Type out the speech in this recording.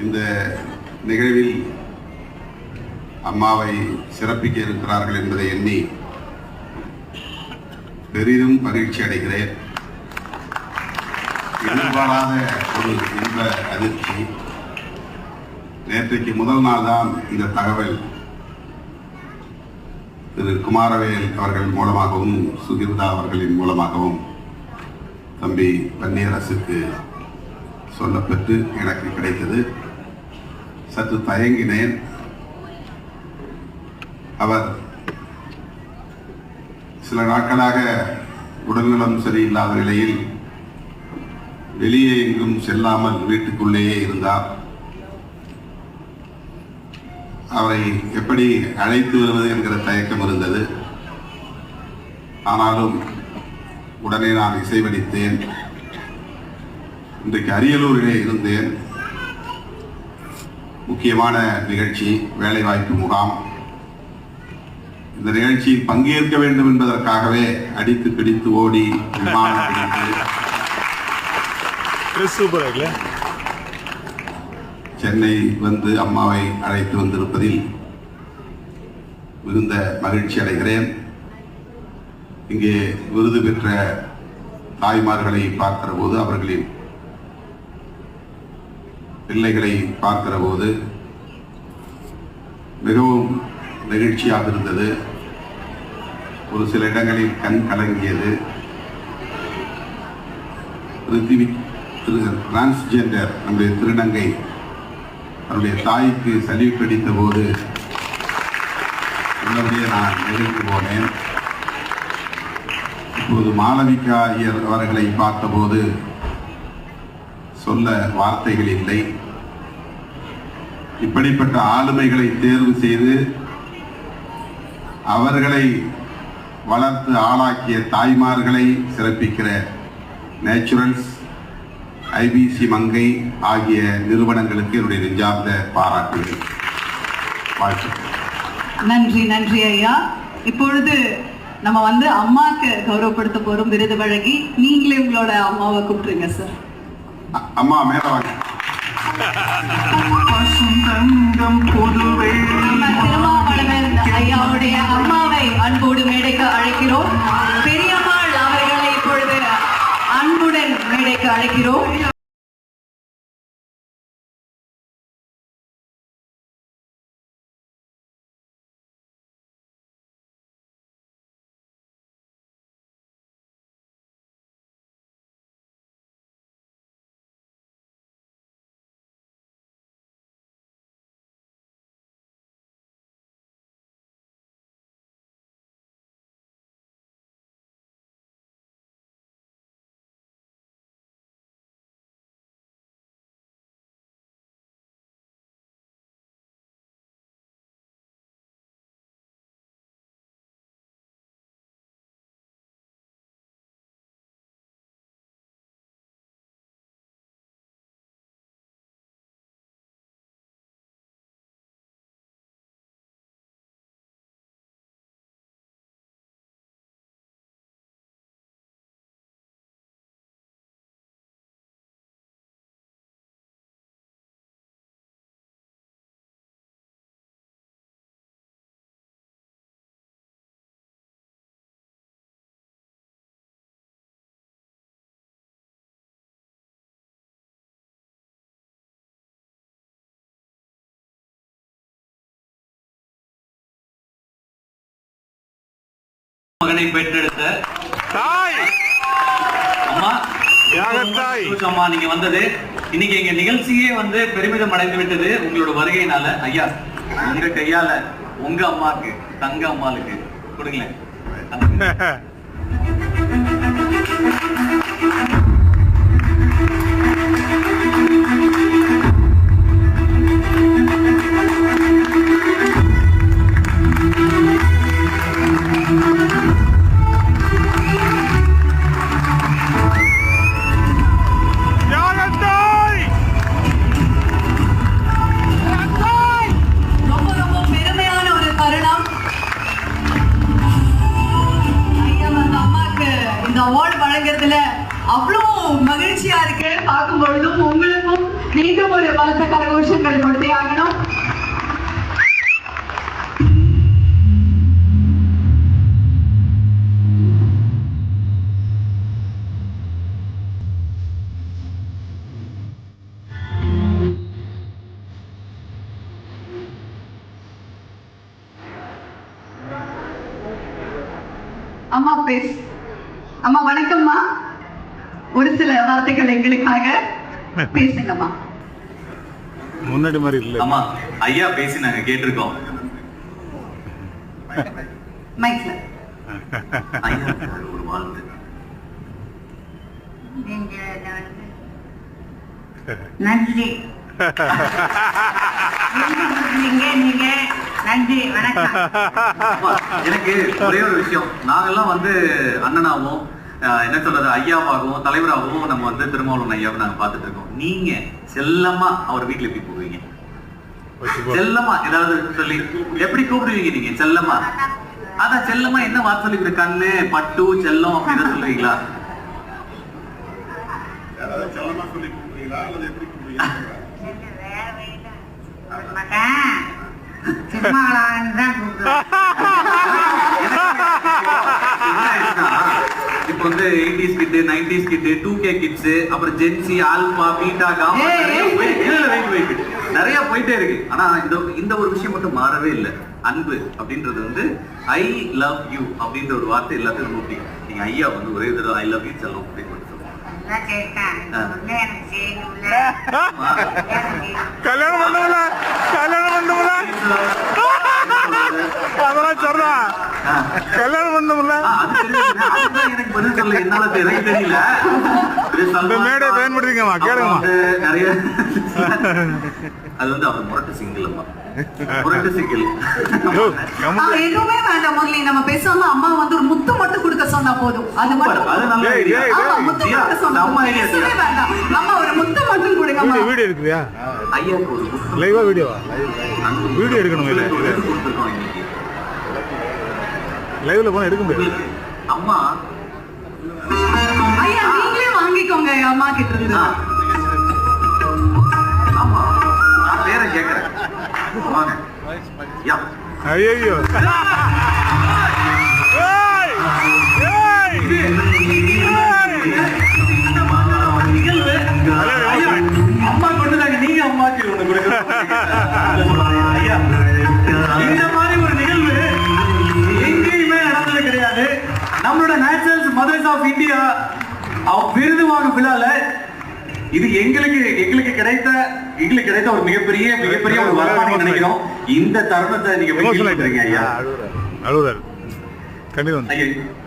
இந்த நிகழ்வில் அம்மாவை சிறப்பிக்க இருக்கிறார்கள் என்பதை எண்ணி பெரிதும் மகிழ்ச்சி அடைகிறேன். எதிர்பாராத ஒரு இன்ப அதிர்ச்சி. நேற்றைக்கு முதல் நாள் தான் இந்த தகவல். திரு குமாரவேல் அவர்கள் மூலமாகவும் சுகிர்தா அவர்களின் மூலமாகவும் தம்பி பன்னீரசுக்கு சொல்லப்பட்டு எனக்கு கிடைத்தது. சற்று தயங்கினேன். அவர் சில நாட்களாக உடல்நலம் சரியில்லாத நிலையில் வெளியே எங்கும் செல்லாமல் வீட்டுக்குள்ளேயே இருந்தார். அவரை எப்படி அழைத்து வருவது என்கிற தயக்கம் இருந்தது. ஆனாலும் உடனே நான் இசைவடித்தேன். இன்றைக்கு அரியலூரிலே இருந்தேன். முக்கியமான நிகழ்ச்சி வேலைவாய்ப்பு முகாம். இந்த நிகழ்ச்சியில் பங்கேற்க வேண்டும் என்பதற்காகவே அடித்து பிடித்து ஓடி சென்னை வந்து அம்மாவை அழைத்து வந்திருப்பதில் மிகுந்த மகிழ்ச்சி அடைகிறேன். இங்கே விருது பெற்ற தாய்மார்களை பார்க்கிற போது அவர்களின் பிள்ளைகளை பார்க்கிற போது மிகவும் நெகிழ்ச்சியாக இருந்தது. ஒரு சில இடங்களில் கண் கலங்கியது. பிருத்திவி டிரான்ஸ்ஜெண்டர் நம்முடைய திருநங்கை அவருடைய தாய்க்கு சல்யூட் அடித்த போது உள்ளபடியே நான் நெகிழ்ந்து போனேன். இப்போது மாளவிகா ஐயர் அவர்களை பார்த்தபோது சொல்ல வார்த்தைகள் இல்லை. இப்படிப்பட்ட ஆளுமைகளை தேர்வு செய்து அவர்களை வளர்த்து ஆளாக்கிய தாய்மார்களை சிறப்பிக்கிற நேச்சுரல்ஸ் ஐபிசி மங்கை ஆகிய நிறுவனங்களுக்கு என்னுடைய நெஞ்சார்ந்த பாராட்டுகள். வாழ்த்துக்கள். நன்றி நன்றி ஐயா. இப்பொழுது நம்ம வந்து அம்மாக்கு கௌரவப்படுத்த போறோம் விருது வழங்கி. நீங்களே உங்களோட அம்மாவை கூப்பிட்டுருங்க சார் அம்மா மேல வாங்க. தங்கம் புதுவை. நம்ம திருமாவளவன் ஐயாவுடைய அம்மாவை அன்போடு மேடைக்கு அழைக்கிறோம். பெரியம்மாள் அவர்களை இப்பொழுது அன்புடன் மேடைக்கு அழைக்கிறோம். மகனை பெற்றெடுத்த தாய்! அம்மா அம்மா நீங்க வந்தது. இன்னைக்கு எங்க நிகழ்ச்சியே வந்து பெருமிதம் அடைந்து விட்டது உங்களோட வருகையினால. ஐயா உங்க கையால உங்க அம்மாக்கு தங்க அம்மாளுக்கு கொடுங்களேன். தியாகத்தாய் அவார்டு வழங்குறதுல அவ்வளோ மகிழ்ச்சியா இருக்கு. பார்க்கும் பொழுதும் உங்களுக்கும் மீண்டும் ஒரு பலத்த கரகோஷங்கள் கொடுத்தே ஆகணும் அம்மா பேசு அம்மா வணக்கம்மா. ஒரு சில வார்த்தைகள் எங்களுக்காக பேசுங்கம்மா. முன்னாடி மாதிரி இல்ல. அம்மா ஐயா பேசி நாங்க கேட்டிருக்கோம். மைக்ல ஐயா ஒரு வாழ்த்து. நன்றி. நீங்க நீங்க நன்றி வணக்கம். எனக்கு ஒரே ஒரு விஷயம். நாங்கெல்லாம் வந்து அண்ணனாவும் என்ன சொல்றது ஐயாவாகவும் தலைவராகவும் நம்ம வந்து திருமாவளவன் ஐயாவும் நாங்க பார்த்துட்டு இருக்கோம். நீங்க செல்லமா அவர் வீட்டுல எப்படி கூப்பிடுவீங்க செல்லமா ஏதாவது சொல்லி எப்படி கூப்பிடுவீங்க நீங்க? செல்லமா? அதான் செல்லமா என்ன வார்த்தை சொல்லி கொடுக்க? கண்ணு பட்டு செல்லம் அப்படின்னு சொல்லுவீங்களா? வேற வழியில. அவர் மகன். திருமாவளவன் தான் என்ன ஆயிடுச்சுன்னா, இப்போ வந்து 80s kid 90s kid 2K kids அப்புறம் Gen Z alpha beta gamma நிறைய போயிட்டே இருக்கு. ஆனா இந்த இந்த ஒரு விஷயம் மட்டும் மாறவே இல்லை. அன்பு அப்படின்றது வந்து ஐ லவ் யூ அப்படின்ற ஒரு வார்த்தை எல்லாத்துக்கும் பிடிக்கும் நீங்க ஐயா வந்து ஒரே தடவை ஐ லவ் யூ செல்லம் அதான் கேட்டேன் ஒண்ணு எனக்கு செய்யணும்ல கல்யாணம் பண்ணமுல கல்யாணம் பண்ணமுல அதெல்லாம் சொல்றான். கல்யாணம். அதுதான் எனக்கு பதில் சொல்ல என்னால தெ- எனக்கு தெரியல இது இந்த அப்புறம் கேளுங்கம்மா. நிறைய அது வந்து அவர் முரட்டு சிங்கிள் அம்மா. முரட்டு சிங்கிள். எதுவுமே வேண்டாம் முரளி. நம்ம பேசாம அம்மா வந்து ஒரு முத்து மட்டும் கொடுக்க சொன்னா போதும். அது மட்டும் முத்து மட்டும் சொன்னா. வேண்டாம். அம்மா ஒரு முத்து வீடியோ ஒரு புத்தகம் லைவா வீடியோவா வீடியோ எடுக்கணும் இல்ல? லைவ்ல போனா எடுக்க முடியாது. அம்மா. ஐயா நீங்களே வாங்கிக்கோங்க அம்மா கிட்ட இருந்து. வாங்க. ஐயோ ஏய்! ஏய்! நிகழ்வு ஐயா, அம்மா கொண்டுதாங்க நீங்க அம்மாக்கு ஒண்ணு கொடுக்கணும் ஐயா இந்த மாதிரி ஒரு நிகழ்வு எங்கேயுமே நடந்தது கிடையாது நம்மளோட நேச்சுரல்ஸ் மதர்ஸ் ஆஃப் இந்தியா விருது வாங்கும் விழால இது எங்களுக்கு எங்களுக்கு கிடைத்த எங்களுக்கு கிடைத்த ஒரு மிகப்பெரிய மிகப்பெரிய ஒரு வரலாறு நினைக்கிறோம். இந்த தருணத்தை நீங்க ஐயா. கண்டிப்பா.